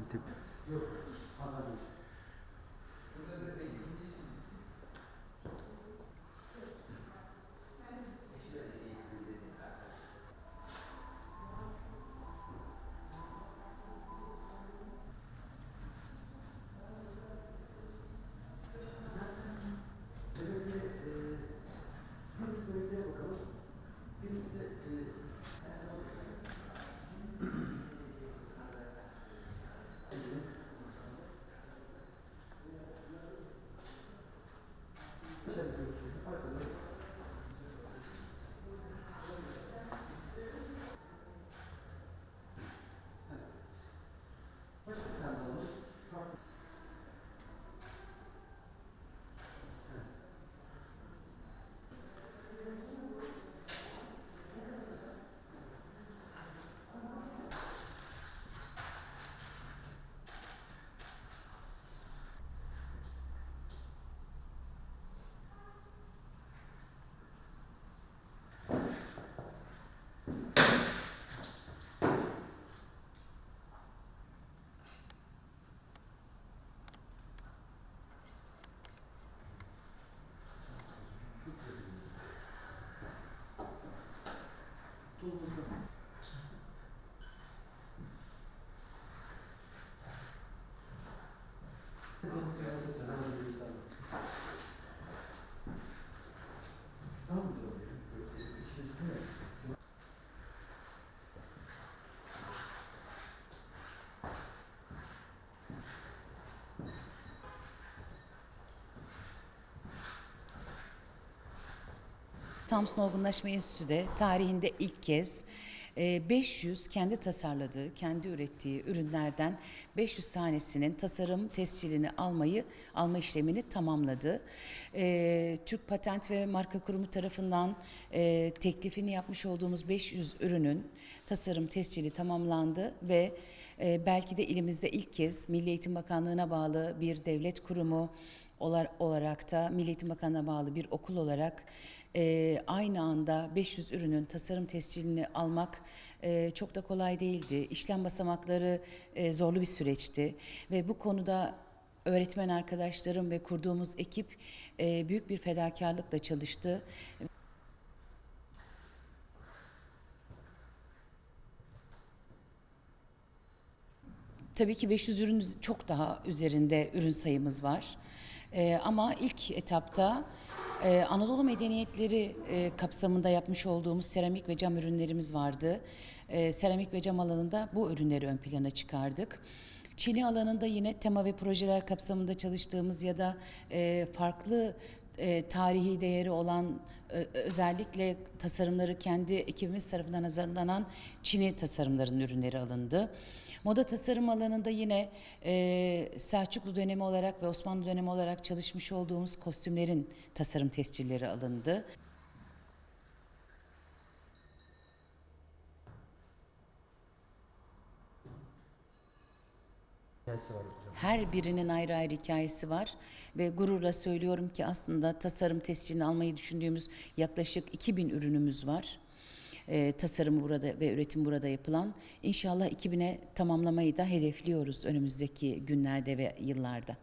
You. っていうことが。Thank you. Samsun Olgunlaşma Enstitüsü de tarihinde ilk kez e, 500 kendi tasarladığı, kendi ürettiği ürünlerden 500 tanesinin tasarım tescilini almayı, alma işlemini tamamladı. E, Türk Patent ve Marka Kurumu tarafından e, teklifini yapmış olduğumuz 500 ürünün tasarım tescili tamamlandı ve e, belki de ilimizde ilk kez Milli Eğitim Bakanlığı'na bağlı bir devlet kurumu, olarak da Milli Eğitim Bakanlığı'na bağlı bir okul olarak e, aynı anda 500 ürünün tasarım tescilini almak e, çok da kolay değildi. İşlem basamakları e, zorlu bir süreçti ve bu konuda öğretmen arkadaşlarım ve kurduğumuz ekip e, büyük bir fedakarlıkla çalıştı. Tabii ki 500 ürün çok daha üzerinde ürün sayımız var. Ee, ama ilk etapta e, Anadolu medeniyetleri e, kapsamında yapmış olduğumuz seramik ve cam ürünlerimiz vardı. E, seramik ve cam alanında bu ürünleri ön plana çıkardık. Çini alanında yine tema ve projeler kapsamında çalıştığımız ya da e, farklı e, tarihi değeri olan ö- özellikle tasarımları kendi ekibimiz tarafından hazırlanan Çin'i tasarımların ürünleri alındı. Moda tasarım alanında yine e, Selçuklu dönemi olarak ve Osmanlı dönemi olarak çalışmış olduğumuz kostümlerin tasarım tescilleri alındı. Hikayesi var hocam. Her birinin ayrı ayrı hikayesi var ve gururla söylüyorum ki aslında tasarım tescilini almayı düşündüğümüz yaklaşık 2000 ürünümüz var. Ee, tasarımı burada ve üretim burada yapılan. İnşallah 2000'e tamamlamayı da hedefliyoruz önümüzdeki günlerde ve yıllarda.